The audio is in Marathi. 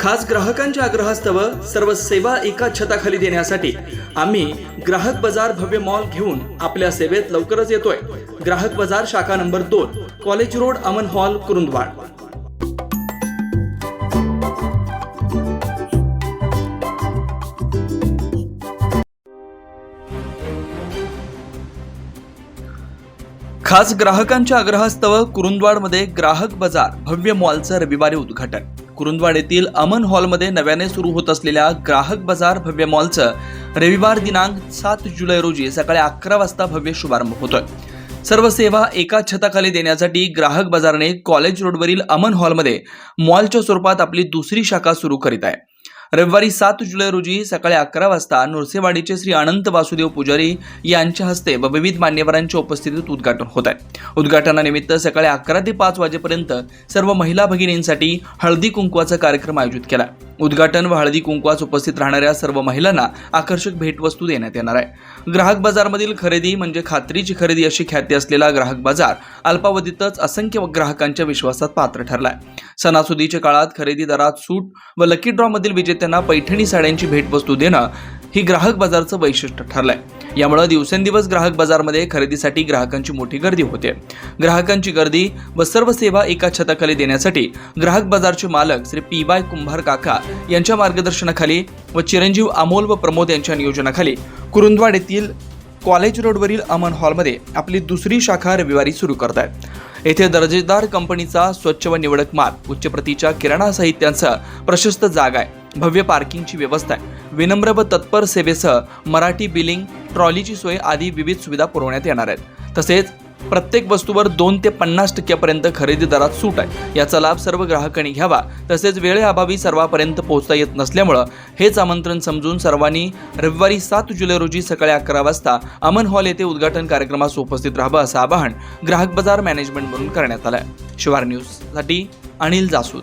खास ग्राहकांच्या आग्रहास्तव सर्व सेवा एका छताखाली देण्यासाठी आम्ही ग्राहक बाजार भव्य मॉल घेऊन आपल्या सेवेत लवकरच येतोय. ग्राहक बाजार शाखा नंबर दोन college road Aman hall Kurundwad. खास ग्राहकांच्या आग्रहास्तव कुरुंदवाडमध्ये ग्राहक बाजार भव्य मॉलचं रविवारी उद्घाटन. कुरुंदवाड येथील अमन हॉलमध्ये नव्याने सुरू होत असलेल्या ग्राहक बाजार भव्य मॉलचं रविवार दिनांक सात जुलै रोजी सकाळी अकरा वाजता भव्य शुभारंभ होतोय. सर्व सेवा एका छताखाली देण्यासाठी ग्राहक बाजारने कॉलेज रोडवरील अमन हॉलमध्ये मॉलच्या स्वरूपात आपली दुसरी शाखा सुरू करीत आहे. रविवारी सात जुलै रोजी सकाळी अकरा वाजता नुरसेवाडीचे श्री अनंत वासुदेव पुजारी यांच्या हस्ते व विविध मान्यवरांच्या उपस्थितीत उद्घाटन होत आहे. उद्घाटनानिमित्त सकाळी अकरा ते पाच वाजेपर्यंत सर्व महिला भगिनींसाठी हळदी कुंकवाचा कार्यक्रम आयोजित केला उद्घाटन व हळदी कुंकवास उपस्थित राहणाऱ्या सर्व महिलांना आकर्षक भेटवस्तू देण्यात येणार आहे. ग्राहक बाजारमधील खरेदी म्हणजे खात्रीची खरेदी अशी ख्याती असलेला ग्राहक बाजार अल्पावधीतच असंख्य ग्राहकांच्या विश्वासात पात्र ठरलाय सणासुदीच्या काळात खरेदी दरात सूट व लकी ड्रॉमधील विजेते त्यांना पैठणी साड्यांची भेटवस्तू देणं ही ग्राहक बाजारचं वैशिष्ट्य ठरलंय. यामुळे दिवसेंदिवस ग्राहक बाजारमध्ये खरेदीसाठी ग्राहकांची मोठी गर्दी होते. ग्राहकांची गर्दी व सर्व सेवा एका छताखाली देण्यासाठी ग्राहक बाजारचे मालक श्री पी बाय कुंभार काका यांच्या मार्गदर्शनाखाली व चिरंजीव अमोल व प्रमोद यांच्या नियोजनाखाली कुरुंदवाड येथील कॉलेज रोडवरील अमन हॉलमध्ये आपली दुसरी शाखा रविवारी सुरू करत आहेत येथे दर्जेदार कंपनीचा स्वच्छ व निवडक माल उच्च प्रतीच्या किराणा साहित्यांचा प्रशस्त जागा आहे. भव्य पार्किंगची व्यवस्था आहे. विनम्र व तत्पर सेवेसह मराठी बिलिंग ट्रॉलीची सोय आदी विविध सुविधा पुरवण्यात येणार आहेत. तसेच प्रत्येक वस्तूवर दोन ते पन्नास टक्क्यापर्यंत खरेदी दरात सूट आहे. याचा लाभ सर्व ग्राहकांनी घ्यावा. तसेच वेळेअभावी सर्वांपर्यंत पोहोचता येत नसल्यामुळं हेच आमंत्रण समजून सर्वांनी रविवारी सात जुलै रोजी सकाळी अकरा वाजता अमन हॉल येथे उद्घाटन कार्यक्रमास उपस्थित राहावं असं आवाहन ग्राहक बाजार मॅनेजमेंटकडून करण्यात आलं आहे शिवार न्यूजसाठी अनिल जासूद.